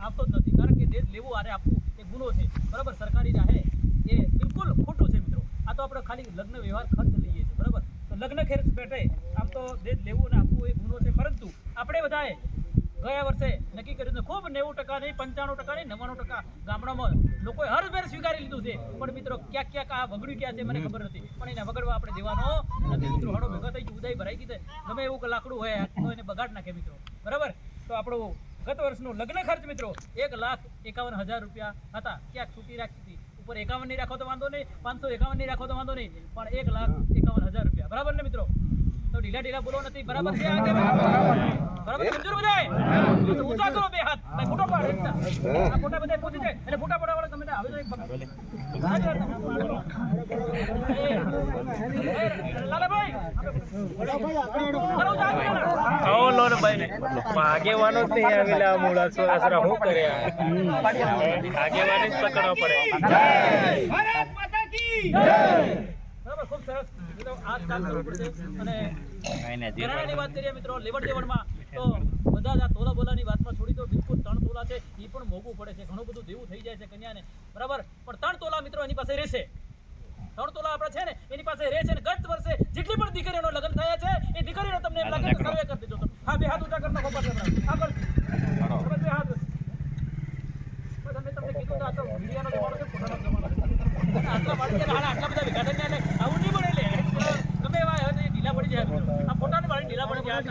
આપતો જ નથી. કારણ કે દેશ લેવું આને આપવું, એ ગુનો છે. બરાબર? સરકારી જાહે એ બિલકુલ ખોટું છે મિત્રો. આ તો આપણે ખાલી લગ્ન વ્યવહાર ખર્ચ લઈએ છીએ. બરાબર? તો લગ્ન ખર્ચ બેઠે આમ તો દેશ લેવું અને આપવું એ ગુનો છે. પરંતુ આપણે બધાએ ગયા વર્ષે નક્કી કર્યું ખૂબ નેવું ટકા નહીં, પંચાણું ટકા નહીં, નવ્વાણું ટકા ગામડામાં લોકોએ હરભેર સ્વીકારી લીધું છે. પણ મિત્રો, ક્યાંક ક્યાંક આ વગડ્યું ક્યાં છે મને ખબર નથી. પણ એને વગડવા આપણે દેવાનો નથી મિત્રો. હળો ભેગા થઈ ઉદાઈ ભરાઈ ગઈ છે. ગમે એવું લાકડું હોય તો એને બગાડ નાખે મિત્રો. બરાબર? તો આપણું ગત વર્ષનું લગ્ન ખર્ચ મિત્રો એક લાખ એકાવન હજાર રૂપિયા હતા. ક્યાંક છૂટી રાખી હતી. ઉપર એકાવન નહીં રાખો તો વાંધો નહીં, પાંચસો એકાવન નહીં રાખો તો વાંધો નહીં, પણ એક લાખ એકાવન હજાર રૂપિયા. બરાબર ને મિત્રો? તો ઢીલા ઢીલા બોલો નથી. બરાબર છે આ કે બરાબર મંજૂર બધાય તો ઊંચા કરો બે હાથ. ભાઈ ફોટો પાડ એકતા આ ફોટા બધા પહોંચી જાય. એટલે ફોટા પાડવા વાળા તમે તે આવે તો એક પકડ. લાલાભાઈ. આવો ભાઈ ને આગેવાનો જ નહીં આવેલા મૂળા. છો આસરા શું કરે? આગેવાની જ પકડવા પડે. બરાબર ખૂબ સરસ. મિત્રો આ જ કામ કરવું પડશે. અને ઘરાણાની વાત કરીએ મિત્રો લેવડ દેવડમાં તો બધા જ આ તોલા બોલાની વાતમાં છોડી દો. બિલકુલ ત્રણ તોલા છે એ પણ મોંઘું પડે છે. ઘણું બધું દેવું થઈ જાય છે કન્યાને. બરાબર? પણ ત્રણ તોલા મિત્રો એની પાસે રહેશે. ત્રણ તોલા આપણે છે ને એની પાસે રહે છે ને ગત વર્ષે જેટલી પણ દીકરીઓનો લગ્ન થયા છે એ દીકરીનો તમને એમ લાગે સર્વે કરી દેજો તમે. હા બે હાથ ઊંચા કરી નાખો હમણાં. આગળ તમે બે હાથ. બસ તમને કીધું તો આ તો મીડિયાનો જમાનો છે ફોટાનો જમાનો છે. આટલા બાળકી આટલા બધા વિઘાટન આવું નહીં મળે ગમે એવા હોય ઢીલા પડી જાય. આ ફોટાની બાળી ઢીલા પડી જાય.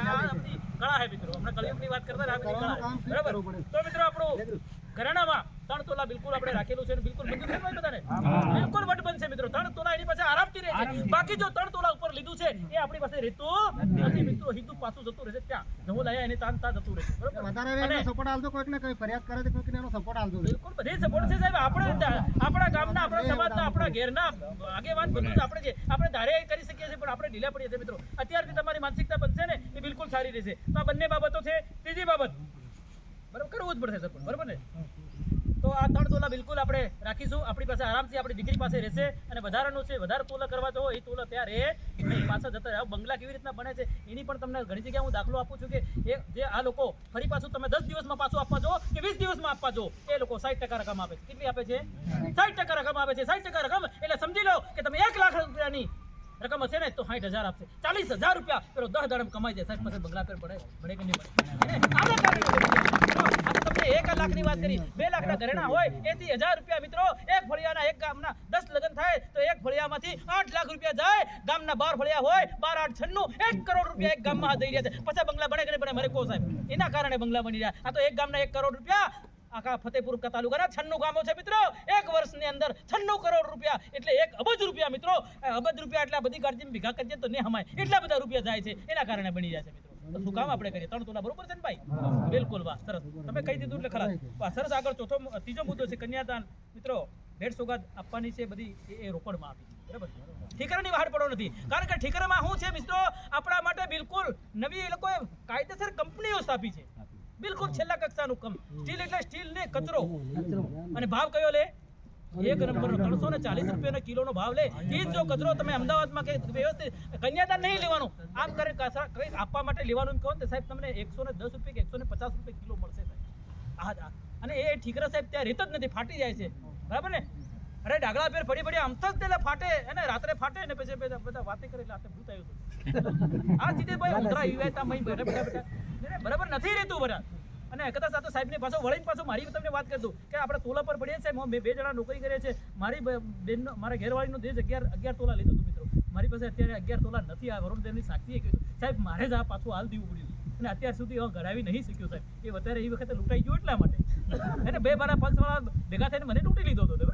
કળા છે મિત્રો. હમણાં કળિયુગની વાત કરતા આ બધી કળા બરાબર? તો મિત્રો આપણું ઘરાણામાં ત્રણ તોલા બિલકુલ આપણે રાખેલું છે બિલકુલ મંજૂર છે બધાને? બિલકુલ વટ બનશે મિત્રો. ત્રણ તોલા એની પાસે આરામથી રહે છે. બાકી જો ત્રણ તોલા ઉપર લીધું છે. એ આપણી પાસે રહેતું નથી મિત્રો. હિન્દુ પાછું જતું રહેશે ત્યાં. જવું લાયા એને તાન જતું રહેશે. બરોબર? વધારે સપોર્ટ આલતો કોઈક ને કોઈ ફરિયાદ કરે તો કોઈક ને એનો સપોર્ટ આલતો બિલકુલ બધે સપોર્ટ છે સાહેબ. આપણે આપણા ગામના આપણા સમાજના આપણા ઘેરના આગેવાન બધું જ આપણે છે આપણે ધારે કરી શકીએ છીએ પણ આપણે ઢીલા પડીએ છીએ મિત્રો. અત્યારથી તમારી માનસિકતા બનશે ને એ બિલકુલ સારી રહેશે. તો આ બંને બાબતો છે. ત્રીજી બાબત. બરાબર કરવું જ પડશે સપોર્ટ બરાબર ને? તો આ ત્રણ તોલા બિલકુલ આપણે રાખીશું. આપણી પાસે આરામથી આપણી દીકરી પાસે રહેશે અને વધારાનું છે, વધારે તોલા કરવા તો એ તોલા ત્યાં રહે નહીં. પાછા જતા રહે. બંગલા કેવી રીતના બને છે, એની પણ તમને ઘણી જગ્યાએ હું દાખલો આપું છું કે એ જે આ લોકો ફરી પાછું તમે દસ દિવસમાં પાછું આપવા જો કે વીસ દિવસમાં આપવા જો એ લોકો સાઠ ટકા રકમ આપે છે. કેટલી આપે છે? સાઠ ટકા રકમ આપે છે. સાઠ ટકા રકમ એટલે સમજી લો કે તમે એક લાખ રૂપિયાની રકમ હશે ને, તો સાઠ હજાર આપશે. ચાલીસ હજાર રૂપિયા પેલો દસ દડમ કમાઈ જાય. સાહેબ પાસે બંગલા પર પડે પડે કે નહીં પડે લાખની વાત કરી. બે લાખના ઘરેણા હોય એથી હજાર રૂપિયા મિત્રો, એક ફળિયાના એક ગામના દસ લગ્ન થાય, તો એક ફળિયામાંથી આઠ લાખ રૂપિયા જાય. ગામના બાર ફળિયા હોય, બાર આઠ છન્નું, એક કરોડ રૂપિયા એક ગામમાં જઈ રહ્યા છે. પછી બંગલા બને કે બને મને કહો સાહેબ. એના કારણે બંગલા બની રહ્યા. આ તો એક ગામના એક કરોડ રૂપિયા આખા ફતેપુર તાલુકાના છન્નું ગામો છે મિત્રો. એક વર્ષની અંદર છન્નું કરોડ રૂપિયા, એટલે એક અબજ રૂપિયા મિત્રો. અબજ રૂપિયા એટલે બધી ગાડી ભેગા કરીએ તો નહીં હમાય. એટલા બધા રૂપિયા જાય છે. એના કારણે બની જાય છે મિત્રો. તો શું કામ આપણે કરીએ? ત્રણ તોલા બરોબર છે ને ભાઈ? બિલકુલ વાહ સરસ. તમે કહી દીધું એટલે ખરા. વાહ સરસ આગળ ચોથો ત્રીજો મુદ્દો છે કન્યાદાન. મિત્રો ભેટ સોગાદ આપવાની છે બધી એ- રોકડમાં આપી બરાબર? ઠીકરાની બહાર પડો નથી. કારણ કે ઠીકરામાં શું છે મિત્રો? આપણા માટે બિલકુલ નવી એ લોકોએ કાયદેસર કંપનીઓ સ્થાપી છે. બિલકુલ છેલ્લા કક્ષાનું કમ. સ્ટીલ એટલે સ્ટીલ ને કચરો. અને ભાવ કયો લે? એક નંબરનો ત્રણસો ને ચાલીસ રૂપિયાનો કિલોનો ભાવ લે. એ જો કચરો તમે અમદાવાદમાં કે વ્યવસ્થિત કન્યાદાન નહીં લેવાનું. આમ કરે કચરા કંઈ આપવા માટે લેવાનું કહો ને સાહેબ તમને એકસો ને દસ રૂપિયા કે એકસો ને પચાસ રૂપિયા કિલો મળશે સાહેબ. આ. અને એ ઠીકરા સાહેબ ત્યાં રીત જ નથી ફાટી જાય છે. બરાબર ને? અરે ડાગલા પેર ફરી ફરી આમ જ તેલે ફાટે અને રાત્રે ફાટે ને પછી બધા બધા વાતે કરે એટલે ભૂત આવ્યું હતું આ સીધે ભાઈ ઉતરા યુવા મય બેઠા બેઠા બેઠા બરાબર નથી રહેતું બધા અને એકતા સાથે સાહેબની પાછો વળીને પાછો મારી તમને વાત કરી દઉં કે આપણે તોલા પર પડીએ સાહેબ મેં બે જણા નોકરી કરીએ છે મારી બેનનો મારા ઘેરવાળીનો દેશ અગિયાર અગિયાર તોલા લીધું હતું મિત્રો. મારી પાસે અત્યારે અગિયાર તોલા નથી. આ વરુણ દેવની સાક્ષીએ કહ્યું સાહેબ, મારે જ આ પાછું હાલ દેવું પડ્યું. અને અત્યાર સુધી હવે ઘડાવી નહીં શક્યો સાહેબ. એ અત્યારે એ વખતે લૂંટાઈ ગયો એટલા માટે. અને બે બારા પંચવાળા ભેગા થઈને મને લૂંટી લીધો હતો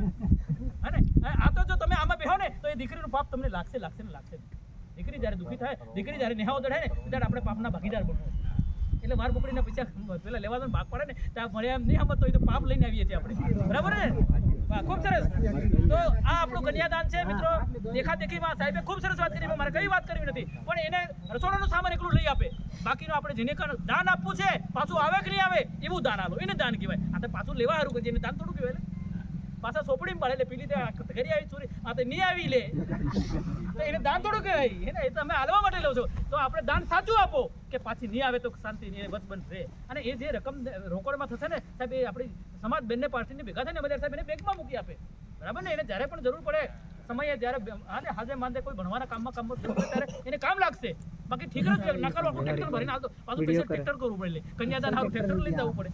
અને આ તો જો તમે આમાં બેહો ને, તો એ દીકરીનું પાપ તમને લાગશે લાગશે ને, લાગશે દીકરી જ્યારે દુઃખી થાય, દીકરી જ્યારે નેહાઓ દડે ને, ત્યારે આપણે પાપના ભાગીદાર બનવું. એટલે માર પકડીને પૈસા પેલા લેવા ભાગ પડે ને ત્યાં મળે એમ નહીં સમજતો હોય તો પાપ લઈને આવીએ છીએ આપણે. બરાબર ને? ખૂબ સરસ. તો આ આપણું કન્યાદાન છે, મિત્રો. દેખા દેખીમાં સાહેબે ખૂબ સરસ વાત કરી મારે કઈ વાત કરવી નથી. પણ એને રસોડાનું સામાન એકલું લઈ આપે. બાકીનું આપણે જેને દાન આપવું છે, પાછું આવે કે નહીં આવે, એવું દાન આલો. એને દાન કહેવાય. આ તો પાછું લેવા સારું કે જેને દાન થોડું કહેવાય. પાછા સોપડી પડે એટલે પેલી ઘરે આવી ચોરી. આ તો નહીં આવી લે. તો એને દાન થોડું કહેવાય. એને એ તમે હાલવા માટે લો છો. તો આપણે દાન સાચું આપો કે પાછી નહીં આવે તો શાંતિ નહીં બસ બંધ રહે. અને એ જે રકમ રોકડમાં થશે ને સાહેબ એ આપણી સમાજ બંને પાર્ટીને ભેગા થઈને બધા સાહેબ એને બેંકમાં મૂકી આપે. બરાબર ને? એને જ્યારે પણ જરૂર પડે સમયે જ્યારે બે- આને હાજર માંદે કોઈ ભણવાના કામમાં કામ ત્યારે એને કામ લાગશે. બાકી ઠીક જ ના કરો આપણે ટ્રેક્ટર ભરીને આવતો. પાછું પૈસા ટ્રેક્ટર કરવું પડે. કન્યાદાન હારું ટ્રેક્ટર લઈને જવું પડે.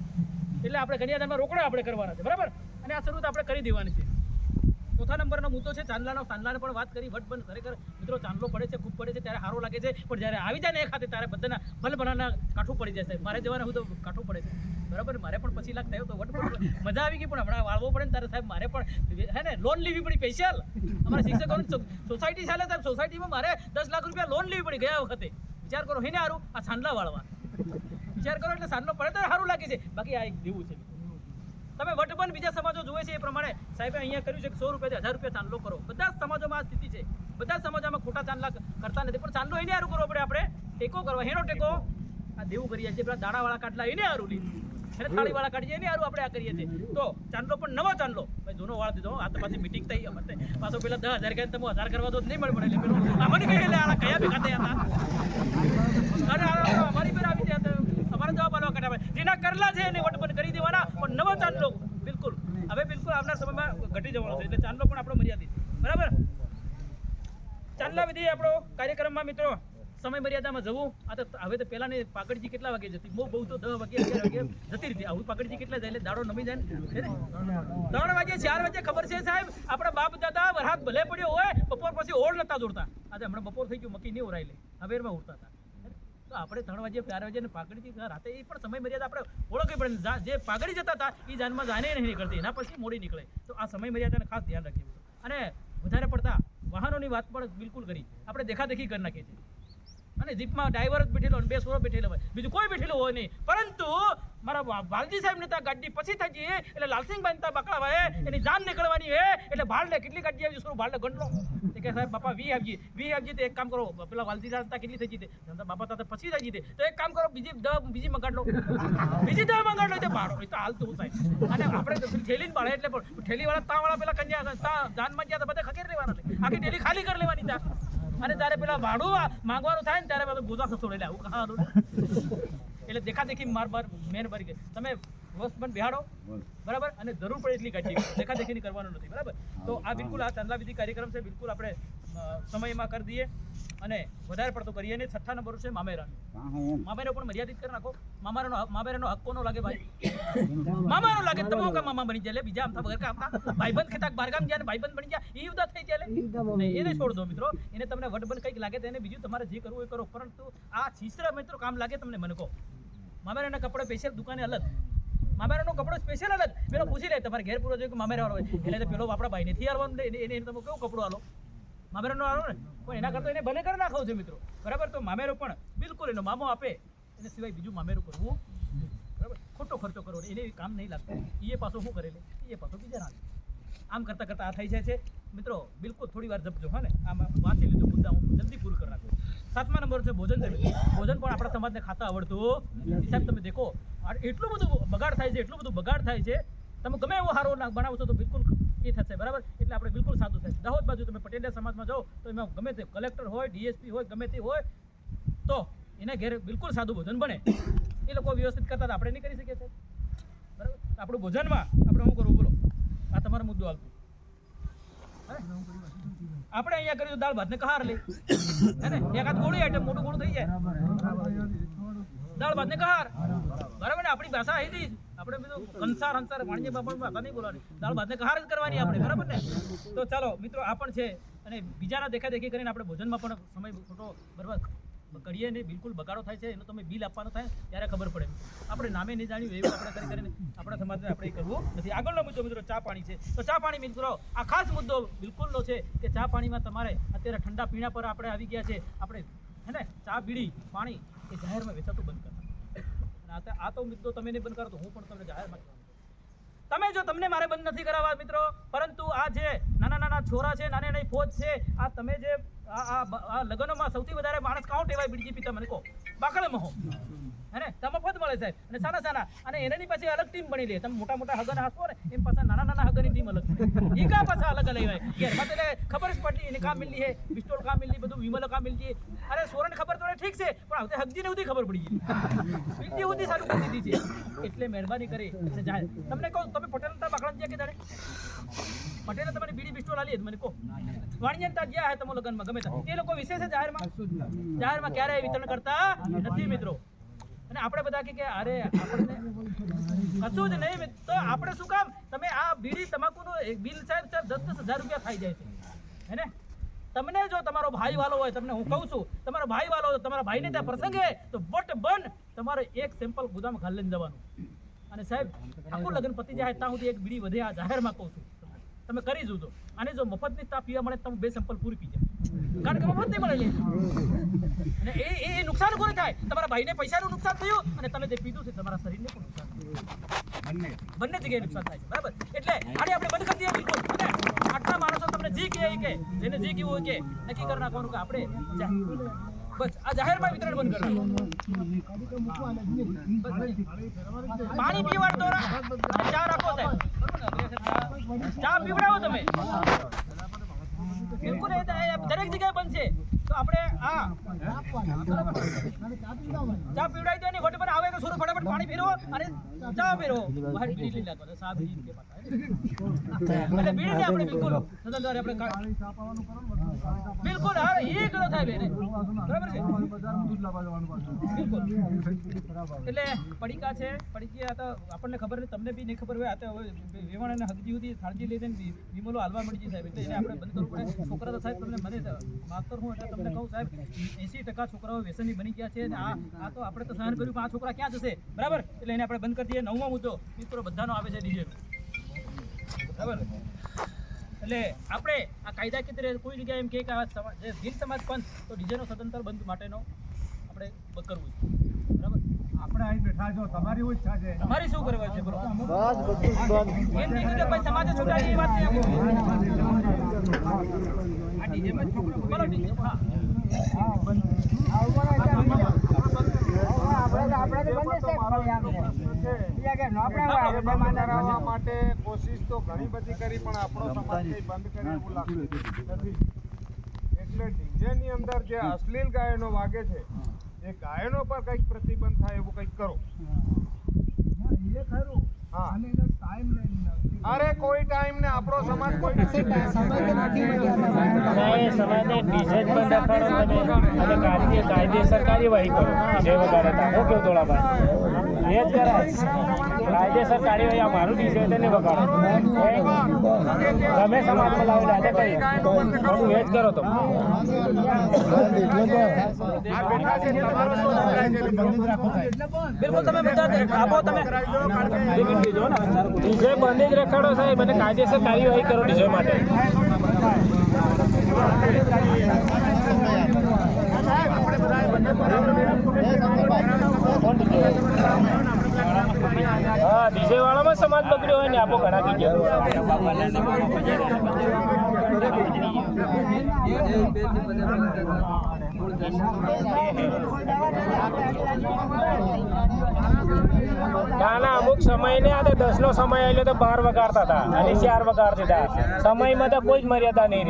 એટલે આપણે કન્યાદાનમાં રોકડા આપણે કરવાના છે. બરાબર? અને આ શરૂઆત આપણે કરી દેવાની છે. ચોથા નંબરનો મુદ્દો છે, ચાંદલાનો ચાંદલાને પણ વાત કરી, વટ બંધ. ખરેખર મિત્રો, ચાંદલો પડે છે, ખૂબ પડે છે, ત્યારે સારો લાગે છે, પણ જ્યારે આવી જાય ને એ ખાતે ત્યારે બધાના ભલે કાઠું પડી સાહેબ મારે જવાના હું તો કાઠું પડે છે. બરાબર? મારે પણ પછી લાખ થયો તો વટ પણ મજા આવી ગઈ, પણ હમણાં વાળવો પડે ને ત્યારે સાહેબ મારે પણ હે ને લોન લેવી પડી સ્પેશિયલ અમારા શિક્ષકોની સોસાયટી ચાલે સાહેબ સોસાયટીમાં મારે દસ લાખ રૂપિયા લોન લેવી પડી ગયા વખતે. વિચાર કરો હેને સારું આ સાંડલા વાળવા. વિચાર કરો, એટલે સાંડલો પડે તો સારું લાગે છે. બાકી આ એક દેવું છે. તમે વટબન બીજા સમાજો જોવે છે એ પ્રમાણે સાહેબે અહીંયા કર્યું છે કે સો રૂપિયાથી હજાર રૂપિયા ચાંદલો કરો. બધા સમાજોમાં આ સ્થિતિ છે. બધા સમાજોમાં ખોટા ચાંદલા કરતા નથી. પણ ચાંદલો એને હારું કરવો પડે આપણે. ટેકો કરવા. હેનો ટેકો? આ દેવું કરીએ છીએ. પેલા દાણાવાળા કાટલા એને હારું લીધું અને થાળીવાળા કાઢીએ એને હારું આપણે આ કરીએ છીએ. તો ચાંદલો પણ નવો ચાંદલો. ભાઈ જૂનો વાળ દીધો. આ તો પાછી મીટિંગ થઈ. અમારે પાછો પેલા દસ હજાર કહીને તમે હજાર કરવા તો નહીં મળે પડે એટલે પેલો અમને કહે એટલે આ કયા બી ખાતે હતા? અરે, અમારી પર આવી ગયા અમારે જવાબ આલવા કાઢ્યા જેના કરલા છે એને વટબંધ કરી દેવાના. પણ નવો ચાંદલો બિલકુલ. હવે બિલકુલ આવનાર સમયમાં ઘટી જવાનો છે. એટલે ચાંદલો પણ આપણો મર્યાદિત. બરાબર? ચાંદલા વિધિ આપણો કાર્યક્રમમાં મિત્રો, સમય મર્યાદામાં જવું. આ તો હવે તો પહેલાની પાકડજી કેટલા વાગે જતી? બહુ બહુ તો દસ વાગે, અગિયાર વાગે જતી રહી આવું પાકડજી કેટલા જાય? એટલે દાડો નમી જાય ત્રણ વાગે, ચાર વાગે ખબર છે સાહેબ? આપણા બાપ દાદા વરસાદ ભલે પડ્યો હોય, બપોર પછી ઓળ નતા જોડતા આજે હમણાં બપોર થઈ ગયું, મકી નહીં ઓરાય લે. હવેરમાં ઉડતા હતા. તો આપણે ત્રણ વાગે ચાર વાગે ને પાકડી રાતે એ પણ સમય મર્યાદા આપણે ઓળખવી પડે જે પાઘડી જતા હતા, એ જાનમાં જાને નહીં નીકળતી. એના પછી મોડી નીકળે. તો આ સમય મર્યાદાને ખાસ ધ્યાન રાખીએ અને વધારે પડતા વાહનોની વાત પણ બિલકુલ કરી. આપણે દેખાદેખી કરી નાખીએ છીએ. અને જીપમાં ડ્રાઈવર જ બેઠેલો અને બે સોરો બેઠેલો હોય. બીજું કોઈ બેઠેલું હોય નહીં. પરંતુ મારા વાલજી સાહેબ ને ગાડી પછી જઈએ એટલે લાલસિંહ બાઈ ત્યાં બકડા હોય એની જાન નીકળવાની હે, એટલે ભાડલે કેટલી ગાડી આવી સોરું ભાડલે ગંટલો કે સાહેબ, બાપા, વી આવજી વી આવજી તો એક કામ કરો. પેલા વાલજી સાહેબ કેટલી થઈ જતી બાપા ત્યાં પછી થઈ જતી તો એક કામ કરો, બીજી દવા બીજી મંગાડ લો બીજી દવા મંગાડ લો તો ભાડો એ તો હાલતું સાહેબ. અને આપણે તો ઠેલી ભાડે એટલે પણ ઠેલી વાળા તાં પેલા કન્યા ત્યાં જાનમાં ગયા તો બધા ખકેર લેવાના આખી ઠેલી ખાલી કરી લેવાની ત્યાં. અને ત્યારે પેલા ભાડું માંગવાનું થાય ને ત્યારે બધું ગોજા આવું કહાનું એટલે દેખા દેખી માર બાર મેન ભરી ગઈ. તમે વસ્ત પણ બિહાડો. બરાબર? અને જરૂર પડે એટલી કાઢી. દેખા દેખીની કરવાનું નથી. બરાબર? તો આ બિલકુલ આ ચંદ્રાવિધિ વિધિ કાર્યક્રમ છે. બિલકુલ આપણે સમયમાં કરી દઈએ. અને વધારે પડતો કરીએ અને છઠ્ઠા નંબર છે મામેરાનો. મામેરો પણ મર્યાદિત કરી નાખો. મામારાનો મામેરાનો હક કોનો લાગે ભાઈ. મામાનો લાગે તમે હું મામા બની જાય. બીજા આમથા વગર કામ ભાઈબંધ ખેતાક બારગામ ગયા ને ભાઈબંધ બની ગયા એ ઉદા થઈ જાય એને છોડ દો મિત્રો. એને તમને વટબંધ કંઈક લાગે તો એને બીજું તમારે જે કરવું એ કરો. પરંતુ આ છીસરા મિત્રો કામ લાગે તમને મને કહો. મામેરાના કપડે સ્પેશિયલ દુકાને અલગ. મામેરાનો કપડો સ્પેશિયલ અલગ. પેલો પૂછી લે તમારે ઘેર પૂરો જોયું કે મામેરા વાળો હોય. એટલે તો પેલો આપણા ભાઈને થી આવવાનું એને એને તમે કેવું કપડું આલો મામેરાનો આલો ને? પણ એના કરતા એને ભલે કરી નાખો છે મિત્રો. બરાબર? તો મામેરો પણ બિલકુલ એનો મામો આપે. એને સિવાય બીજું મામેરું કરવું બરાબર? ખોટો ખર્ચો કરવો એને કામ નહીં લાગતું. એ પાછો શું કરે લે? એ પાછો બીજા ના આમ કરતાં કરતાં આ થઈ જાય છે. મિત્રો, બિલકુલ થોડી વાર જપજો, હા ને? આમ વાંચી લીધું મુદ્દા હું જલ્દી પૂરું કરી નાખું. સાતમા નંબર છે ભોજન છે ભોજન પણ આપણા સમાજને ખાતા આવડતું. સાહેબ, તમે દેખો એટલું બધું બગાડ થાય છે, એટલું બધું બગાડ થાય છે. તમે ગમે એવો હારો બનાવો છો તો બિલકુલ એ થશે, બરાબર? એટલે આપણે બિલકુલ સાદું થશે દાહોદ બાજુ તમે પટેલિયા સમાજમાં જાઓ, તો એમાં ગમે તે કલેક્ટર હોય, ડીએસપી હોય, ગમે તે હોય, તો એના ઘેર બિલકુલ સાદું ભોજન બને. એ લોકો વ્યવસ્થિત કરતા આપણે નહીં કરી શકીએ સાહેબ. બરાબર? આપણું ભોજનમાં આપણે શું કરવું? બોલો. આ તમારો મુદ્દો આવતો આપણે અહીંયા કર્યું દાળ ભાત ને કહાર લે. હે ને? એકાદ ગોળી આઈટમ, મોટું ગોળું થઈ જાય. દાળ ભાત ને કહાર. બરાબર ને? આપણી ભાષા આવી હતી આપણે બધું કંસાર હંસાર, વાણિજ્ય બાપણ ભાષા નહીં બોલવાની. દાળ ભાત ને કહાર જ કરવાની આપણે, બરાબર ને? તો ચાલો, મિત્રો, આ પણ છે. અને બીજાના દેખા દેખી કરીને આપણે ભોજનમાં પણ સમય ખોટો બરબાદ કરીએ નહીં બિલકુલ બગાડો થાય છે. એનો તમે બિલ આપવાનો થાય ત્યારે ખબર પડે. આપણે નામે નહીં જાણ્યું, એવું આપણે કરી કરીને આપણા સમાજને આપણે કરવું નથી. આગળનો મુદ્દો, મિત્રો, ચા પાણી છે. તો ચા પાણી, મિત્રો, આ ખાસ મુદ્દો બિલકુલનો છે કે ચા પાણીમાં તમારે અત્યારે ઠંડા પીણા પર આપણે આવી ગયા છે. આપણે, હે ને? ચા, બીડી, પાણી એ જાહેરમાં વેચાતું બંધ કરતા આ તો- મુદ્દો તમે નહીં બંધ કરો તો હું પણ તમને જાહેરમાં. તમે જો તમને મારે બંધ નથી કરાવવા, મિત્રો, પરંતુ આ જે નાના નાના છોરા છે, નાની નાની ફોજ છે, આ તમે જે આ આ લગ્નોમાં સૌથી વધારે માણસ કાઉન્ટ એવાય બીજી પિતા મને કહો. બાકડે મહો. હે તમે તો મફત મળે સાહેબ. અને સાના સાના. અને એની પાસે અલગ ટીમ બની લે. તમે મોટા મોટા હગન હાસો ને, એમ પાછા નાના નાના હગનની ટીમ અલગ એ કા પાછા અલગ અલગ હોય ઘેરમાં તો એટલે ખબર જ પડતી, એને કામ મિલી હે? પિસ્તોલ કામ મિલી બધું વિમલ કામ મિલતી અરે સોરણ ખબર તો ઠીક છે, પણ હવે હગજીને ઉધી ખબર પડી ગઈ. બીજી ઉધી સારું કરી દીધી છે. એટલે મહેરબાની કરી. અને જાહેર તમને કહું, તમે પટેલ તા બાકડા કે તારે પટેલ તમને બીડી પિસ્તોલ આલી મને કહો. વાણિજ્યતા જ્યાં હે તમો લગનમાં, ગમે તે લોકો વિશેષ જાહેરમાં? જાહેરમાં ક્યારેય વિતરણ કરતા નથી મિત્રો? અને આપણે બધા કે અરે આપણને કશું જ નહીં તો આપણે શું કામ? તમે આ બીડી તમાકુનું બિલ સાહેબ સાહેબ દસ દસ હજાર રૂપિયા થઈ જાય છે. હે ને? તમને જો તમારો ભાઈ વાલો હોય તમને હું કહું છું તમારો ભાઈ વાલો હોય, તમારા ભાઈને ત્યાં પ્રસંગે તો બટ બન તમારે એક સેમ્પલ ગુદામ ખાલી લઈને જવાનું. અને સાહેબ આખું લગ્ન પતી જાય ત્યાં સુધી એક બીડી વધે આ જાહેરમાં કહું છું. તમે કરી જોજો અને જો મફતની ચા પીવા મળે તમે બે સેમ્પલ પૂરી પી કારણ કે મફત નહીં મળે અને એ એ નુકસાન કોને થાય? તમારા ભાઈને પૈસાનું નુકસાન થયું અને તમે જે પીધું છે તમારા શરીરને પણ નુકસાન થયું. બંને. જગ્યાએ નુકસાન થાય છે. બરાબર? એટલે આને આપણે બંધ કરી દઈએ બિલકુલ. આટલા માણસો તમને જે કહે એ કહે. જેને જે કહેવું હોય કે નક્કી કરી નાખવાનું કે આપણે બસ આ જાહેરમાં વિતરણ બંધ કરવાનું પાણી પીવાડ દો અને ચા રાખો સાહેબ ચા પીવડાવો તમે બિલકુલ એ એ જગ્યાએ બનશે તો આપણે આ ચા પીવડાવી દો ને વોટ પર આવે તો સુરત લઈ એટલે બીડી છે? પડીકા આપણને ખબર તમને બી નહીં ખબર હોય તો વેવાણ અને હગજી સુધી થાળજી લઈને દે વિમલો હાલવા મળી છે સાહેબ. એટલે આપણે બંધ કરવું પડે. છોકરા તો સાહેબ તમને મને માસ્તર હું, એટલે તમને કહું સાહેબ એસી ટકા છોકરાઓ વ્યસની બની ગયા છે આ આ તો આપણે તો સહન કર્યું પણ આ છોકરા ક્યાં જશે? બરાબર? એટલે એને આપણે બંધ કરી દઈએ. નવમો મુદ્દો મિત્રો બધાનો આવે છે ડીજે બરાબર? એટલે આપણે આ કાયદા રીતે કોઈ જગ્યાએ એમ કહે કે આ સમાજ જે ભીલ સમાજ પંથ તો ડીજેનો સ્વતંત્ર બંધ માટેનો આપણે કરવું. બરાબર? આપણે અહીં બેઠા છો તમારી ઈચ્છા છે. તમારી શું કરવા છે બોલો એમ નહીં કે ભાઈ સમાજે છૂટાય એ વાત નહીં આ ડીજેમાં છોકરો બોલો ડીજે. હા. માટે કોશિશ તો ઘણી બધી કરી પણ આપણો સમાજ બંધ કરી એવું લાગતું નથી. એટલે ડીજેની અંદર જે અશ્લીલ ગાયનો વાગે છે એ ગાયનો પર કંઈક પ્રતિબંધ થાય એવું કંઈક કરો. હા. અરે કોઈ ટાઈમ ને આપણો સમાજ કોઈ સમાજને ડિઝાઇન બંધ રાખવાનો તમે અને કાયદે કાયદેસર કાર્યવાહી કરો. જે વગર હતા હું કેવું ધોળાભાઈ એ જ કરાય. કાયદેસર કાર્યવાહી આ મારું એટલે નહીં વગાડો. તમે સમાજમાં લાવો દાદા કઈ બધું એ જ કરો તો. આ બેઠા છે તમારો શું અભિપ્રાય છે મિત્રો? બિલકુલ તમે બધા આપો તમે. ડીજે બંધ જ રખાડો સાહેબ અને કાયદેસર કાર્યવાહી કરો ડીજે માટે. હા ડીજે વાળામાં સમાજ બગડ્યો હોય ને, આપો ઘણા ના ના, અમુક સમય ને આ દસ નો સમય આવેલો તો બાર વગાડતા હતા, અને ચાર વગાડતા હતા. સમયમાં તો કોઈ જ મર્યાદા નહીં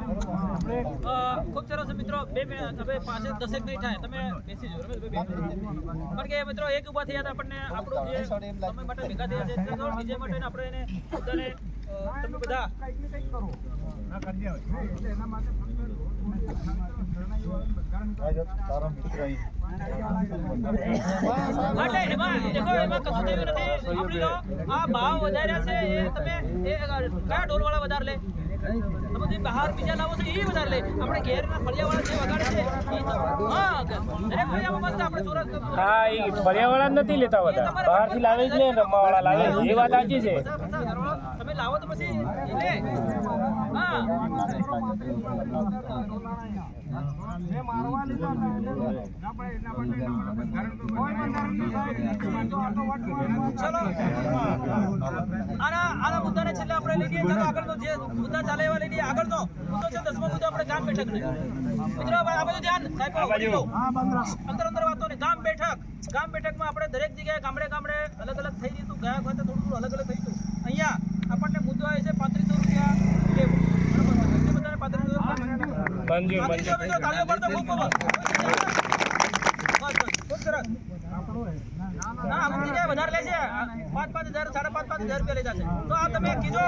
ખૂબ સરસ મિત્રો. બે હવે પાંચ દસેક નહીં થાય. તમે બેસી જાઓ? કારણ કે મિત્રો, એક ઊભા થયા આપણને આપણું જે સમય માટે ભેગા થયા છે થોડું માટે આપણે એને બધાને તમે બધા ભાવ વધાર્યા છે તમે કયા ઢોલવાળા વધારે લે? તમે એ વધારે લે. ફળિયાવાળા હા એ પર્યાવરણ નથી લેતા બધા બહારથી લાવે જ ને રમવાવાળા લાવે. એ વાત સાચી છે. લાવો તો પછી હા. ના ચલો. આના આના મુદ્દાને છેલ્લે આપણે લઈ લઈએ ચાલો આગળનો જે મુદ્દા ચાલે એવા લઈ લઈએ આગળનો મુદ્દો છે દસમો મુદ્દો આપણે ગામ બેઠકને મિત્રો આ બધું ધ્યાન સાહેબ. અંતર અંતર વાતો ને ગામ બેઠક. ગામ બેઠકમાં આપણે દરેક જગ્યાએ ગામડે ગામડે અલગ અલગ થઈ ગયું હતું. ગયા વખતે થોડું થોડું અલગ અલગ થઈ ગયું. અહીંયા આપણને મુદ્દો આવે છે પાંત્રીસો રૂપિયા લેવું બરાબર બધાને પાંત્રીસો મંજૂર પાંત્રીસો મંજૂર મિત્રો તાળીઓ પાડતો ખૂબ ખૂબ બસ બસ ખૂબ સરસ ના અમુક જગ્યાએ વધારે લે છે પાંચ પાંચ હજાર સાડા પાંચ પાંચ હજાર રૂપિયા લે તો આ તમે કીધો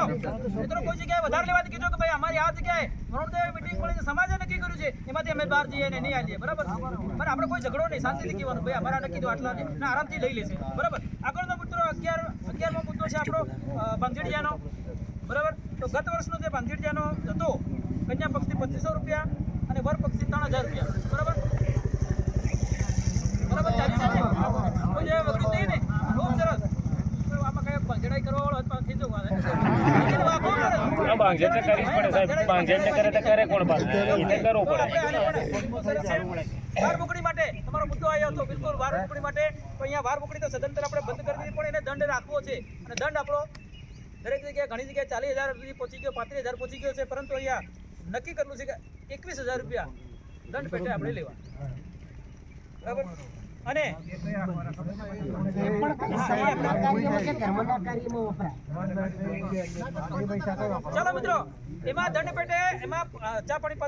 મિત્રો કોઈ જગ્યાએ વધારે લેવાથી કીધો કે ભાઈ અમારી આ જગ્યાએ મરોડદેવ મિટિંગ છે સમાજે નક્કી કર્યું છે એમાંથી અમે બહાર જઈએ ને નહીં આવીએ. બરાબર પણ આપણે કોઈ ઝઘડો નહીં શાંતિથી કહેવાનું ભાઈ અમારા નક્કી દો આટલા ને આરામથી લઈ લેશે. બરાબર? આગળનો મુદ્દો અગિયાર અગિયારમો મુદ્દો છે આપણો અ, બરાબર? તો ગત વર્ષનો જે ભાંજેડિયાનો હતો કન્યા પક્ષથી પચીસો રૂપિયા અને વર પક્ષથી ત્રણ હજાર રૂપિયા. બરાબર? બરાબર ચાલી છે ને કોઈ જે વકીલ નહીં ને. ખૂબ સરસ. આમાં કઈ ભંજડાઈ કરવા વાળો પડે સાહેબ. ને કરે તો કરે કોણ પડે. વાર મુકડી માટે તમારો મુદ્દો આવ્યો હતો બિલકુલ વાર મુકડી માટે. તો અહીંયા વાર મુકડી તો સદંતર આપણે બંધ કરી દીધી પણ એને દંડ રાખવો છે. અને દંડ આપણો દરેક જગ્યાએ ઘણી જગ્યાએ ચાલીસ હજાર સુધી પહોંચી ગયો પાંત્રીસ હજાર પહોંચી ગયો છે. પરંતુ અહીંયા નક્કી કરેલું છે કે એકવીસ હજાર રૂપિયા દંડ પેટે આપણે લેવા. બરાબર? અને ચાલો મિત્રો, એમાં દંડ પેટે એમાં ચા પાણી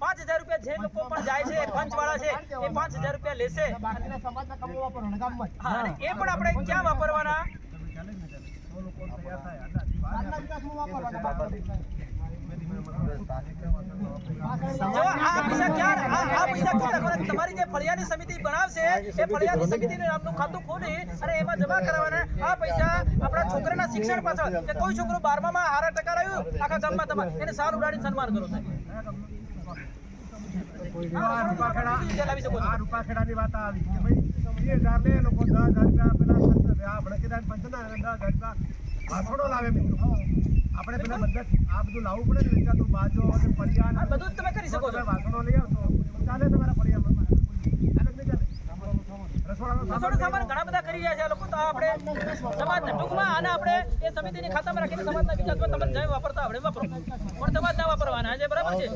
પાંચ હજાર રૂપિયા જે લોકો પણ જાય છે પંચ વાળા છે, એ પાંચ હજાર રૂપિયા લેશે. એ પણ આપણે ક્યાં વાપરવાના? તમારી જે ફળિયાની સમિતિ બનાવશે એ ફળિયાની સમિતિનું નામનું ખાતું ખોલી અને એમાં જમા કરાવવાના આ પૈસા આપણા છોકરાના શિક્ષણ પાછળ. કે કોઈ છોકરો બારમામાં હારા ટકા આવ્યું આખા ગામમાં તમારે. એને સારું ઉડાડીને સન્માન કરો રૂપાખેડાની વાત આવી કે ભાઈ હજાર લે લોકો દસ હજાર રૂપિયા પેલા ભડકેદાર પંચના દસ હજાર રૂપિયા વાસણો લાવે મિત્રો. આપણે પેલા બધા આ બધું લાવવું પડે ને વેચાતું બાજો અને આ બધું તમે કરી શકો છો. વાસણો લઈ આવશો ચાલે તમારા ફળિયામાં. રસોડાનો સામાન ઘણા બધા કરી રહ્યા છે. લોકો તો આપણે સમાજ ટૂંકમાં આને આપણે એ સમિતિની ખાતામાં રાખીને સમાજના વિકાસમાં તમે જય વાપરતા વાપરો પણ સમાજના વાપરવાના. છે બરાબર છે?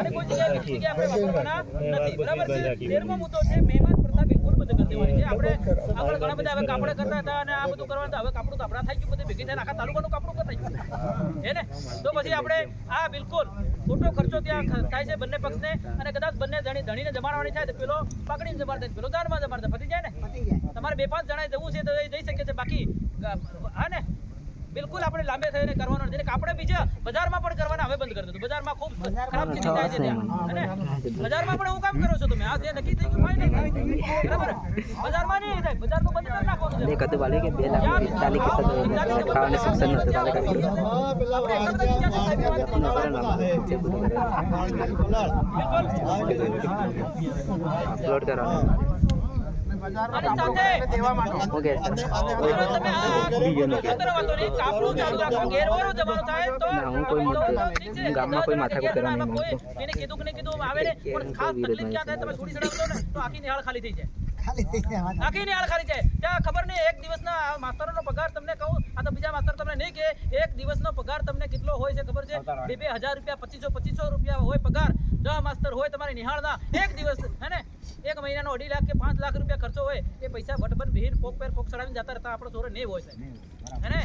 અને કોઈ જગ્યાએ બીજી જગ્યાએ આપણે વાપરવાના નથી. બરાબર છે? તેરમો મુદ્દો છે મહેમાન બંધ કરી હોય છે. આપણે આગળ ઘણા બધા હવે કાપડે કરતા હતા અને આ બધું કરવાનું હવે કાપડું કાપડા થઈ ગયું બધું. ભેગી થઈને આખા તાલુકાનું કાપડું કરતા ગયું. હે ને? તો પછી આપણે આ બિલકુલ ખોટો ખર્ચો ત્યાં થાય છે બંને પક્ષને. અને કદાચ બંને ધણી ધણીને જમાડવાની થાય તો પેલો પકડીને જમાડે પેલો દાનમાં જમાડતા પતી જાય ને? તમારે બે પાંચ જણાએ જવું છે તો એ જઈ શકે છે. બાકી હા ને? બિલકુલ આપણે લાંબે થઈને કરવાનો નથી. આપણે બીજા બજારમાં પણ કરવાના હવે બંધ કરી દીધું. બજારમાં ખૂબ ખરાબ સ્થિતિ થાય છે ત્યાં. અને બજારમાં પણ હું કામ કરો છો તમે? આ જે નક્કી થઈ ગયું ફાઇનલ બરાબર? બજારમાં નહીં થાય. બજારનું બંધ કરી નાખવાનું છે. વાલે કે બે લાખ પિસ્તાલીસ કે ખાવાને શિક્ષણ નહીં. અપલોડ કરવાનું હું કોઈ તો માથા- ઠીક છે. ગામમાં કોઈ માથાકૂટ કરવા નહીં માંગતો. એને કીધું કે કીધું આવે ને. પણ ખાસ તકલીફ ક્યાં થાય? તમે છોડી ચડાવશો ને તો આખી નિહાળ ખાલી થઈ જાય. આખી નિહાળ ખાલી જાય ત્યાં ખબર નહીં એક દિવસના માસ્તરોનો પગાર તમને કહું આ તો બીજા માસ્તર તમને નહીં કે એક દિવસનો પગાર તમને કેટલો હોય છે ખબર છે? બે બે હજાર રૂપિયા પચીસો પચીસો રૂપિયા હોય પગાર. દસ માસ્તર હોય તમારી નિહાળના. એક દિવસ હે ને? એક મહિનાનો અઢી લાખ કે પાંચ લાખ રૂપિયા ખર્ચો હોય એ પૈસા વટબન બહેન પોક પેર પોક ચડાવીને જતા રહેતા આપણો છોરો નહીં હોય છે હે ને?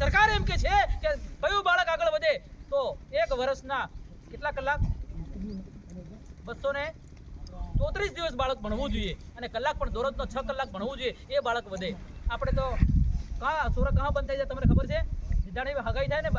સરકાર એમ કે છે કે કયું બાળક આગળ વધે? તો એક વર્ષના કેટલા કલાક? બસો ને ચોત્રીસ દિવસ બાળક ભણવું જોઈએ અને કલાક પણ દરરોજનો છ કલાક ભણવું જોઈએ એ બાળક વધે. આપણે તો કાં સોરા કાં બંધ થઈ જાય તમને ખબર છે? સીધાણી હગાઈ થાય ને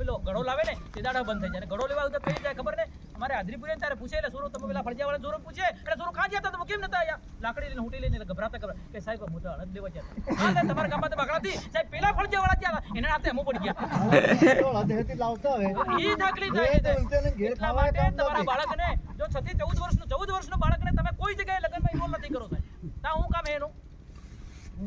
પેલો ઘડો લાવે ને સીધાડા બંધ થઈ જાય. ઘડો લેવા વખતે થઈ જાય ખબર ને? અમારે હાજરી પૂરે ત્યારે પૂછે એટલે સોરો તમે પેલા ફળિયાવાળા સોરો પૂછે? એટલે સોરો કાં જતા તમે કેમ નતા આયા? લાકડી લઈને હુંટી લઈને ગભરાતા ખબર કે સાહેબ હું તો અડદ લેવા જતા હા લે, તમારા ગામમાં તો બાકડાથી સાહેબ પેલા ફળિયાવાળા ગયા હતા એના હાથે હું પડી ગયા. લાવતા હોય ઈ તકલીફ થાય છે. એટલા માટે તમારા. બાળકને જો છ થી ચૌદ વર્ષનું ચૌદ વર્ષનું બાળકને તમે કોઈ જગ્યાએ લગ્નમાં ઇન્વોલ્વ નથી કરો સાહેબ. તા હું કામ એનું.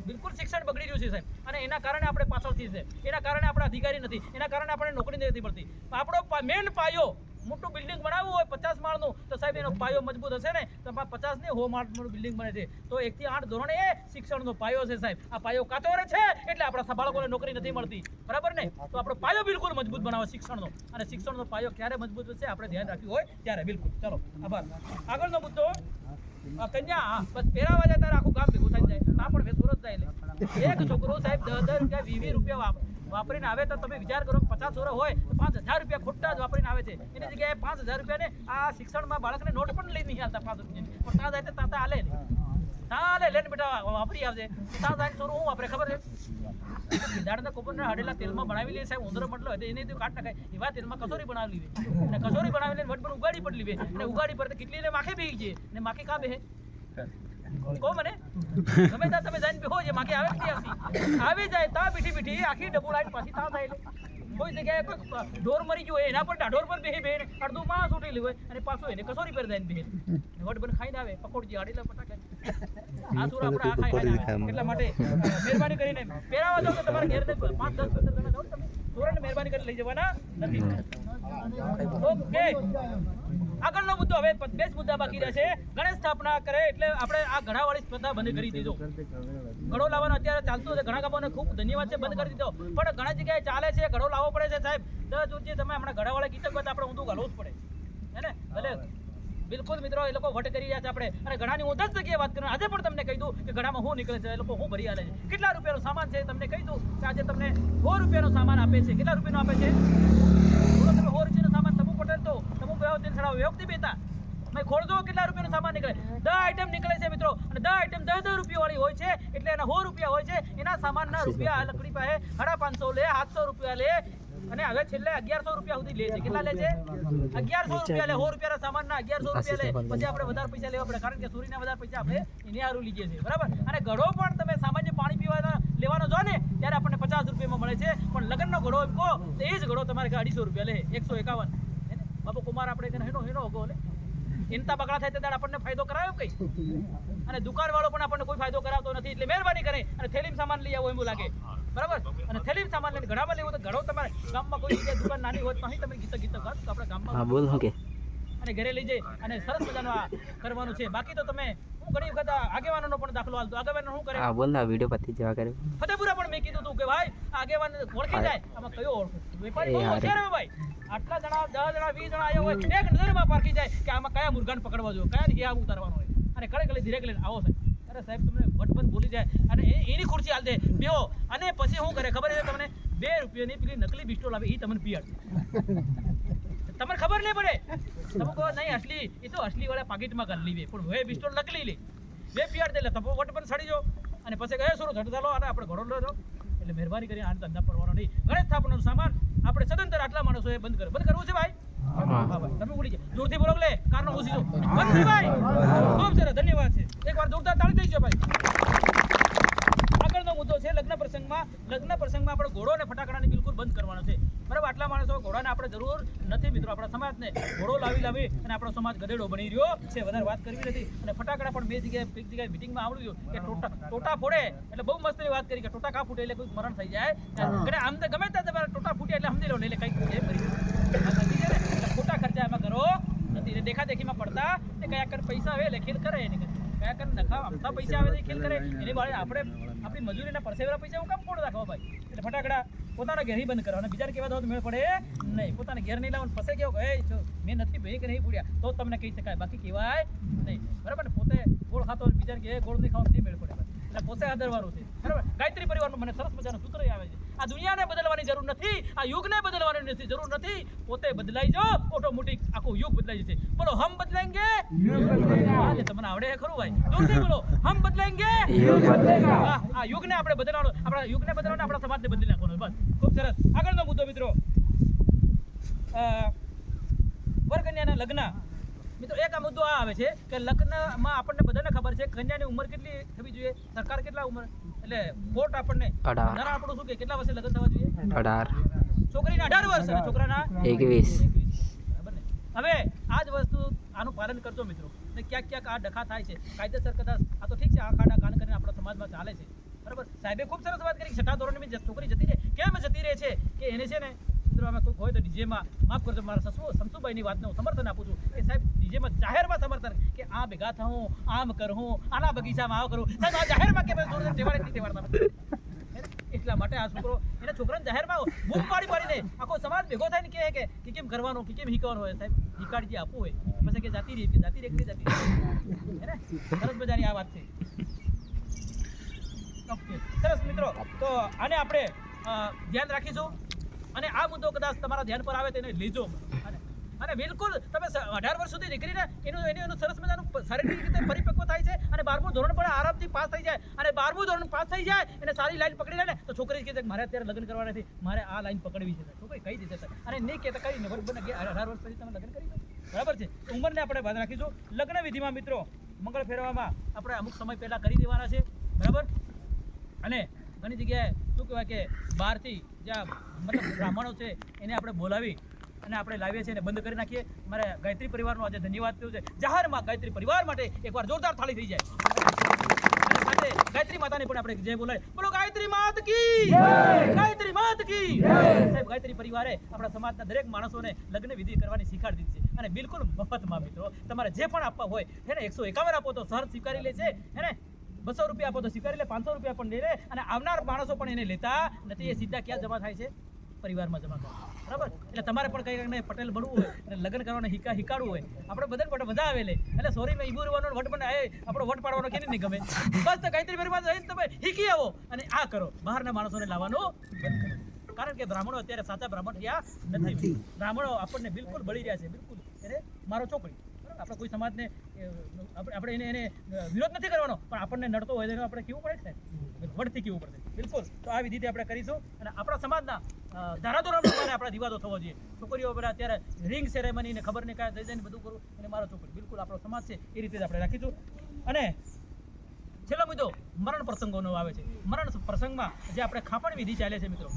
બિલકુલ શિક્ષણ બગડી રહ્યું છે સાહેબ. અને એના કારણે આપણે પાછળથી છે. એના કારણે આપણે અધિકારી નથી. એના કારણે આપણે નોકરી નથી મળતી. આપણો મેન પાયો મોટું બિલ્ડિંગ બનાવવું હોય પચાસ માળનું, તો સાહેબ એનો પાયો મજબૂત હશે ને? તો પચાસ ને હો માળનું બિલ્ડિંગ બને છે. તો એકથી આઠ ધોરણે એ શિક્ષણનો પાયો છે સાહેબ. આ પાયો કાચો રહે છે એટલે આપણા બાળકોને નોકરી નથી મળતી. બરાબર ને? તો આપણો પાયો બિલકુલ મજબૂત બનાવો શિક્ષણનો. અને શિક્ષણનો પાયો ક્યારે મજબૂત થશે આપણે ધ્યાન રાખ્યું હોય ત્યારે બિલકુલ. ચલો, આભાર. આગળનો મુદ્દો કન્યા પહેરાવા જતા આખું ગામ ભેગું થઈ જાય તા પણ સુરત જાય એટલે એક છોકરો સાહેબ દસ દસ રૂપિયા વીસ રૂપિયા વાપરીને આવે તો તમે વિચાર કરો પચાસ વર્ષ હોય તો પાંચ હજાર રૂપિયા ખોટા જ વાપરીને આવે છે. એની જગ્યાએ પાંચ હજાર રૂપિયાને આ શિક્ષણમાં બાળકને નોટ પણ લઈ નહીં આવતા પાંચ રૂપિયા પણ ત્યાં જાય તો ત્યાં ત્યાં હાલે નહીં ત્યાં બેટા, વાપરી આવજે. ત્યાં જાય છોરું હું વાપરે ખબર છે? ગીધાડના કોપરના હડેલા તેલમાં બનાવી લે સાહેબ, ઉંદર મટલો હોય એને તો કાટ નાખાય. એવા તેલમાં કસોરી બનાવી લીધી અને કસોરી બનાવી લઈને વટ પર ઉગાડી પડી લીધી અને ઉગાડી પર કેટલી ને માખી બેહી ગઈ ને માખી કાં બેહે? કહો મને? તમે ત્યાં તમે જઈને બેહો, જે માખી આવે આવતી આવી જાય તા બીઠી બીઠી, આખી ડબુ લાઈન પાછી તા થાય કોઈ જગ્યાએ કોઈ ઢોર મરી ગયો એના પર ઢોર પર બેહી બેહે અડધું માણસ ઉઠેલું હોય અને પાછું એને કસોરી પર જઈને બેહે. વટ બન ખાઈને આવે, પકોડજી, આડેલા ફટાકે આ સુર આપણે આ ખાઈ એટલા માટે મહેરબાની કરીને પહેરાવા જાઓ તો તમારા ઘેર પાંચ, દસ, પંદર જણા જાઓ તમે. સુરને મહેરબાની કરીને લઈ જવાના નથી. ઓકે. આગળનો મુદ્દો હવે બે મુદ્દા બાકી રહ્યા છે. ગણેશ સ્થાપના કરે એટલે આપણે આ ઘડાવાળી સ્પર્ધા બંધ કરી દીધો. ઘડો લાવવાનો અત્યારે ચાલતું છે. ઘણા ગામોને ખૂબ ધન્યવાદ છે, બંધ કરી દીધો. પણ ઘણા જગ્યાએ ચાલે છે, ઘડો લાવવો પડે છે સાહેબ. દસ જૂનથી તમે હમણાં ઘડાવાળા ગીતક આપણે ઊંધું ઘાલવું જ પડે હે ને? ભલે બિલકુલ મિત્રો, એ લોકો વટ કરી રહ્યા છે આપણે. અને ઘણાની હું દસ જગ્યાએ વાત કરું, આજે પણ તમને કહી દઉં કે ઘણામાં શું નીકળે છે, એ લોકો શું ભરી આલે છે. કેટલા રૂપિયાનો સામાન છે તમને કહી દઉં કે આજે તમને સો રૂપિયાનો સામાન આપે છે. કેટલા રૂપિયાનો આપે છે? તમે સો પટેલ તો તમુ બે તેલ વ્યક્તિ બેતા. મેં ખોલજો કેટલા રૂપિયાનો સામાન નીકળે? દસ આઈટમ નીકળે છે મિત્રો. અને દસ આઈટમ દસ દસ રૂપિયા વાળી હોય છે એટલે એના સો રૂપિયા હોય છે એના સામાનના રૂપિયા લકડી પાસે સાડા પાંચસો લે સાતસો રૂપિયા લે અને હવે છેલ્લે અગિયારસો રૂપિયા સુધી લે છે. કેટલા લે છે? અગિયારસો રૂપિયા લે સો રૂપિયાના સામાનના અગિયારસો રૂપિયા લે. પછી આપણે વધારે પૈસા લેવા પડે કારણ કે સુરીના વધારે પૈસા આપણે એને હારું લીધે છીએ બરાબર? અને ઘડો પણ તમે સામાન્ય પાણી પીવાના લેવાનો જો ને ત્યારે આપણને પચાસ રૂપિયામાં મળે છે. પણ લગ્નનો ઘડો કહો તો એ જ ઘડો તમારે અઢીસો રૂપિયા લે એકસો એકાવન? બાપુ કુમાર આપણે હેનો હેનો અગો લે. ઇનતા બગડા થાય ત્યારે આપણને ફાયદો કરાયો કઈ અને દુકાન વાળો પણ આપણને કોઈ ફાયદો કરાવતો નથી એટલે મહેરબાની કરે અને થેલીમ સામાન લઈ આવો એવું લાગે. બરાબર? અને થેલીમ સામાન લઈને ઘડામાં લેવો તો ઘડો તમારે ગામમાં કોઈ જગ્યાએ દુકાન નાની હોય તો અહીં તમે ગીતા ગીતા કરો તો આપણે ગામમાં બોલ અને ઘરે લઈ જઈ અને સરસ મજાનું આ કરવાનું છે. બાકી તો તમે ઘણી વખત આગેવાનોનો પણ દાખલો હાલતો આગેવાનો શું કરે? હા બોલ ના વીડિયો પતી જવા કરે. ફતેપુરા પણ મેં કીધું હતું કે ભાઈ આગેવાન ઓળખી જાય. આમાં કયો ઓળખું? વેપારી બહુ હોશિયાર હોય ભાઈ. આટલા જણા દસ જણા વીસ જણા આવ્યા હોય એક નજરમાં પારખી જાય કે આમાં કયા પકડવા જોઈએ કયા ઉતારવાનો હોય. અને કડે ધીરે લઈને આવો સાહેબ. અરે સાહેબ તમને વટબંધ ભૂલી જાય. અને એની ખુરશી હાલ દે. બેહો. અને પછી શું કરે? ખબર છે તમને? બે રૂપિયાની પેલી નકલી બિસ્ટોલ આવે એ તમને પીયાડ તમને ખબર નહીં પડે. તમે કહો નહીં અસલી. એ તો અસલી વાળા પાકીટમાં કરી લીધી. પણ હવે પિસ્ટોલ નકલી લે. બે પિયાડ દે એટલે તમે વટ પણ સડી જાઓ. અને પછી કહે સુરો ઝટ ચાલો અને આપણે ઘરો લો એટલે મહેરબાની કરીને આને ધંધા પડવાનો નહીં. ગણેશ સ્થાપનાનું સામાન આપણે સદંતર આટલા માણસો એ બંધ કરે બંધ કરવું છે ભાઈ? હા. ભાઈ. તમે ઉડી જાય જોરથી બોલો લે કારનો ઓછી જો બંધ ભાઈ. ખૂબ સરસ. ધન્યવાદ છે. એકવાર જોરદાર તાળી દઈ ભાઈ આગળનો મુદ્દો છે લગ્ન પ્રસંગમાં લગ્ન પ્રસંગમાં આપણે ઘોડો અને ફટાકડાને બિલકુલ બંધ કરવાનો છે. બરાબર આટલા માણસો ઘોડાને આપણે જરૂર નથી મિત્રો આપણા સમાજને. ઘોડો લાવી લાવી અને આપણો સમાજ ગધેડો બની રહ્યો છે. વધારે વાત કરવી નથી. અને ફટાકડા પણ બે જગ્યાએ એક જગ્યાએ મિટિંગમાં આવડ્યું કે ટોટા ટોટા ફોડે. એટલે બહુ મસ્ત વાત કરી કે ટોટા કા ફૂટે એટલે કોઈ મરણ થઈ જાય. અને આમ તો ગમે ત્યાં તમારે ટોટા ફૂટે એટલે સમજી લો ને એટલે કંઈક એમ કરી ખોટા ખર્ચા એમાં કરો. નથી એટલે દેખા પડતા કયા કર પૈસા આવે એટલે ખેલ કરે એની. કયા કર નખા અમથા પૈસા આવે તો ખેલ કરે. એની બાળે આપણે આપણી મજૂરીના પરસેવેલા પૈસા હું કામ ફોડ રાખવા ભાઈ? એટલે ફટાકડા પોતાના ઘેર બંધ કરો. અને બીજાને કહેવા દો તો મેળ પડે નહીં. પોતાના ઘેર નહીં લાવવાનું. પછી કેવું એ, જો, મેં નથી ભાઈ કે નહીં પૂડ્યા તો તમને કહી શકાય. બાકી કહેવાય નહીં. બરાબર ને? પોતે ગોળ ખાતો બીજાને કે ગોળ નહીં ખાવાનું. નહીં મેળ પડે. એટલે પોતે આદરવાનું છે. બરાબર? ગાયત્રી પરિવારનું મને સરસ મજાનું સૂત્ર આવે છે. આ દુનિયાને બદલવાની જરૂર નથી આ યુગને બદલવાની નથી જરૂર નથી. પોતે બદલાઈ જાઓ ઓટોમેટિક આખું યુગ બદલાઈ જશે. બોલો હમ બદલાએંગે એટલે તમને આવડે છે ખરું ભાઈ. જોરથી બોલો હમ બદલાએંગે આ યુગને આપણે બદલવાનો આપણા યુગને બદલવાનો આપણા સમાજને બદલી નાખવાનો બસ. ખૂબ સરસ. આગળનો મુદ્દો મિત્રો વરકન્યાના લગ્ન. મિત્રો એક આ મુદ્દો આ આવે છે કે લગ્નમાં આપણને બધાને ખબર છે કન્યાની ઉંમર કેટલી થવી જોઈએ સરકાર કેટલા ઉંમર એટલે કોર્ટ આપણને અઢાર. આપણું શું કે કેટલા વર્ષે લગ્ન થવા જોઈએ? અઢાર. છોકરીના અઢાર વર્ષ અને છોકરાના એકવીસ. હવે આ જ વસ્તુ આનું પાલન કરજો મિત્રો ને ક્યાંક ક્યાંક આ ડખા થાય છે. કાયદેસર કદાચ આ તો ઠીક છે આ ખાડા કાન કરીને આપણા સમાજમાં ચાલે છે. બરાબર? સાહેબે ખૂબ સરસ વાત કરી છઠ્ઠા ધોરણની છોકરી જતી રહે. કેમ જતી રહે છે? કે એને છે ને મિત્રો અમે કોઈક હોય તો ડીજેમાં માફ કરજો, મારા સસુ સમસુભાઈની વાતને હું સમર્થન આપું છું. કે સાહેબ ડીજેમાં જાહેરમાં સમર્થન કે આ ભેગા થઉં, આમ કરું આના બગીચામાં આવ કરું સાહેબ, આ જાહેરમાં કે જોડે ટેવાડે નહીં ટેવાડતા? એટલા માટે આ છોકરો એને છોકરાને જાહેરમાં બૂમ પાડી પાડીને આખો સમાજ ભેગો થઈને કહે કે કે કેમ કરવાનું, કે કેમ શીખવાનું હોય? સાહેબ જે આપવું હોય. પછી કે જાતી રહી કે જાતી રહી જાતી હે સરસ મજાની આ વાત છે. સરસ મિત્રો. તો આને આપણે ધ્યાન રાખીશું. અને આ મુદ્દો કદાચ તમારા ધ્યાન પર આવે તેને લીધો અને અને બિલકુલ તમે અઢાર વર્ષ સુધી દીકરીને એનું એનું એનું સરસ મજાનું શારીરિક રીતે પરિપક્વ થાય છે અને બારમું ધોરણ પણ આરામથી પાસ થઈ જાય. અને બારમું ધોરણ પાસ થઈ જાય, એને સારી લાઈન પકડી લે ને, તો છોકરી કહે છે મારે અત્યારે લગ્ન કરવા નથી, મારે આ લાઈન પકડવી છે. છોકરી કહી દીધે અને નહીં કહેતા કઈ બને અઢાર વર્ષ પછી તમે લગ્ન કરી બરાબર છે? ઉંમરને આપણે બાદ રાખીશું. લગ્ન વિધિમાં મિત્રો, મંગળ ફેરવામાં આપણે અમુક સમય પહેલાં કરી દેવાના છે. બરાબર? અને ઘણી જગ્યાએ શું કહેવાય કે બહારથી જ્યાં મતલબ બ્રાહ્મણો છે, એને આપણે બોલાવી અને આપણે લાવીએ છીએ બંધ કરી નાખીએ. મારે ગાયત્રી પરિવારનો આજે ધન્યવાદ કહ્યું છે. જાહેરમાં ગાયત્રી પરિવાર માટે એકવાર જોરદાર થાળી થઈ જાય. સાથે ગાયત્રી માતાને પણ આપણે જય બોલાય બોલો, ગાયત્રી માત કી ગાયત્રી માત કી સાહેબ, ગાયત્રી પરિવારે આપણા સમાજના દરેક માણસોને લગ્ન વિધિ કરવાની શીખાડ દીધી છે. અને બિલકુલ મફતમાં મિત્રો, તમારે જે પણ આપવા હોય, એને એકસો એકાવન આપો તો સર સ્વીકારી લે છે હે ને? બસો રૂપિયા આપો તો સ્વીકારી લે પાંચસો રૂપિયા પણ લઈ લે અને આવનાર માણસો પણ એને લેતા નથી એ સીધા ક્યાં જમા થાય છે? પરિવારમાં જમા થાય બરાબર? એટલે તમારે પણ કંઈ કંઈ પટેલ બનવું હોય અને લગ્ન કરવાના હિકા હિકાડવું હોય. આપણે બધાને પટેલ બધા આવેલે એટલે સોરી મેં ઈબુ રહેવાનો વટ પણ એ આપણો વટ પાડવાનો કેને નહીં ગમે? બસ તો ગાયત્રી પરિવારમાં જઈને તમે હિકી આવો અને આ કરો. બહારના માણસોને લાવવાનું બંધ કરો. કારણ કે બ્રાહ્મણો અત્યારે સાચા બ્રાહ્મણ રહ્યા નથી. બ્રાહ્મણો આપણને બિલકુલ બળી રહ્યા છે. બિલકુલ. એટલે મારો ચોકડી બરાબર? આપણે કોઈ સમાજને આપણે એને એને વિરોધ નથી કરવાનો. પણ આપણને નડતો હોય તો આપણે કેવું પડે છે? વડથી કેવું પડશે બિલકુલ. તો આ રીતે આપણે કરીશું. અને આપણા સમાજના ધારાધોરણ પ્રમાણે આપણા વિવાદો થવો જોઈએ. છોકરીઓ બધા અત્યારે રિંગ સેરેમની ને ખબર ને કાંઈ જઈ જઈને બધું કરું. અને મારો છોકરી. બિલકુલ આપણો સમાજ છે, એ રીતે જ આપણે રાખીશું. અને છેલ્લો મુદ્દો, મરણ પ્રસંગોનો આવે છે. મરણ પ્રસંગમાં જે આપણે ખાપણ વિધિ ચાલે છે મિત્રો,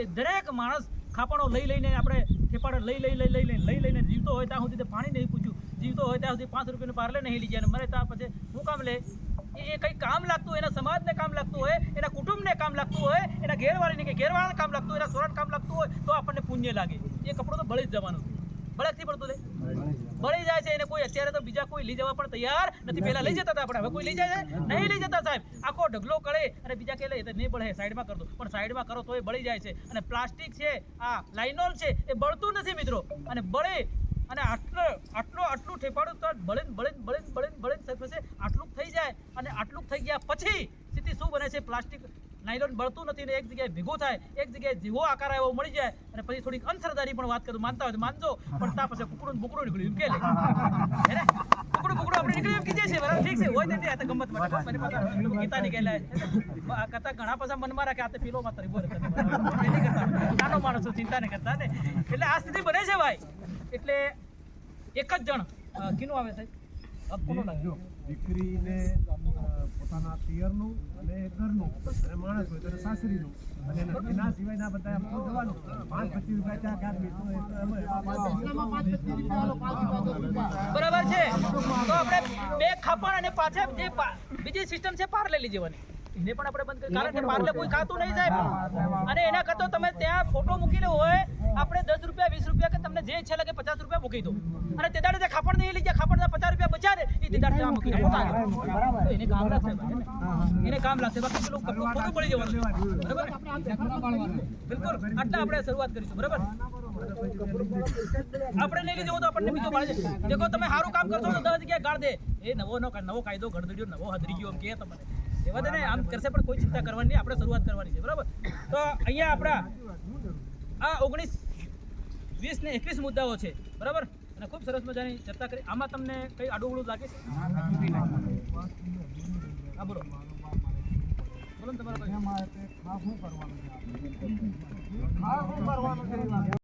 એ દરેક માણસ ખાપણો લઈ લઈને આપણે, થેપાડો લઈ લઈ લઈ લઈ લઈ લઈ લઈને જીવતો હોય ત્યાં સુધી પાણી નહીં પૂછ્યું. જીવતો હોય ત્યાં સુધી પાંચ રૂપિયાનું પાર્લે નહીં લઈ અને મરે ત્યાં પછી હું કામ લે? એ કંઈ કામ લાગતું એના સમાજને કામ લાગતું હોય, એના કુટુંબને કામ લાગતું હોય, એના ઘેરવાળીને કે ઘેરવાળાને કામ લાગતું હોય, એના સોરાટ કામ લાગતું હોય, તો આપણને પુણ્ય લાગે. એ કપડું તો ભળી જ જવાનું ભળકથી પડતું લે. બળી જાય છે, એને કોઈ અત્યારે તો બીજા કોઈ લઈ જવા પણ તૈયાર નથી. પહેલા લઈ જતા હતા આપણે હવે કોઈ લઈ જાય છે? નહીં લઈ જતા સાહેબ. આખો ઢગલો કરે અને બીજા કે લઈ નહીં બળે, સાઈડમાં કરતો પણ સાઈડમાં કરો તો એ બળી જાય છે. અને પ્લાસ્ટિક છે, આ લાઇનોલ છે, એ બળતું નથી મિત્રો. અને બળે અને આટલો આટલો, આટલું ઠેપાડું તો બળે ને બળીન ને બળે સરફેસે આટલું થઈ જાય. અને આટલું થઈ ગયા પછી સ્થિતિ શું બને છે? પ્લાસ્ટિક નાયલોન બળતું નથી ને એક જગ્યાએ ભેગું થાય, એક જગ્યાએ જેવો આકાર આવ્યો મળી જાય અને પછી થોડીક અંતરદારી પણ વાત કરું, માનતા હોય માનજો, પણ તા પછી કુકડું ને બુકડું નીકળ્યું, એમ કે ને? કીધે છે, બરાબર? ઠીક તો આ તો ઘણા પાછા મનમાં રાખે, આ તો પીલો નાનો માણસો ચિંતા નહીં કરતા, ને? એટલે આ સ્થિતિ બને છે ભાઈ. એટલે એક જ જણ કિનું આવે સાહેબ? પોતાના પિયરનું અને ઘરનું અને માણસ હોય તો સાસરીનું. અને એના- સિવાયના બધા જવાનું પાંચ પચીસ રૂપિયા ચા કાઢ બરાબર છે. તો આપણે બે ખાપણ અને પાછા જે પા- બીજી સિસ્ટમ છે પાર લઈ જવાની એને પણ આપણે બંધ કરી કારણ કે પાર્લે કોઈ ખાતું નહીં સાહેબ. અને એના કરતો તમે ત્યાં ફોટો મૂકીને હોય આપણે દસ રૂપિયા વીસ રૂપિયા કે તમને જે ઈચ્છા લાગે પચાસ રૂપિયા મૂકી દો. અને તે દાડે ખાપણ નહીં લઈ જાય ખાપણ પચાસ રૂપિયા બચા ને એ તે દાડે ત્યાં મૂકી દો એને કામ લાગશે એને. કામ લાગશે. બાકી પેલું કપડું ખોટું પડી જવાનું. બરાબર? બિલકુલ. આટલા આપણે શરૂઆત કરીશું. બરાબર? આપણે નહીં લીધું તો આપણને બીજો પાડે છે દેખો તમે સારું કામ કરશો તો દસ જગ્યાએ ગાળ દે. એ નવો નવો કાયદો ગણતરીઓ નવો હદરી ગયો એમ કહે તમને એવા તને આમ કરશે પણ કોઈ ચિંતા કરવાની નહીં આપણે શરૂઆત કરવાની છે બરાબર? તો અહીંયા આપણા આ ઓગણીસ વીસ ને એકવીસ મુદ્દાઓ છે બરાબર? અને ખૂબ સરસ મજાની ચર્ચા કરી. આમાં તમને કંઈ આડુવડું લાગે છે? હા બોલો. બોલો ને તમારા ખાસ શું કરવાનું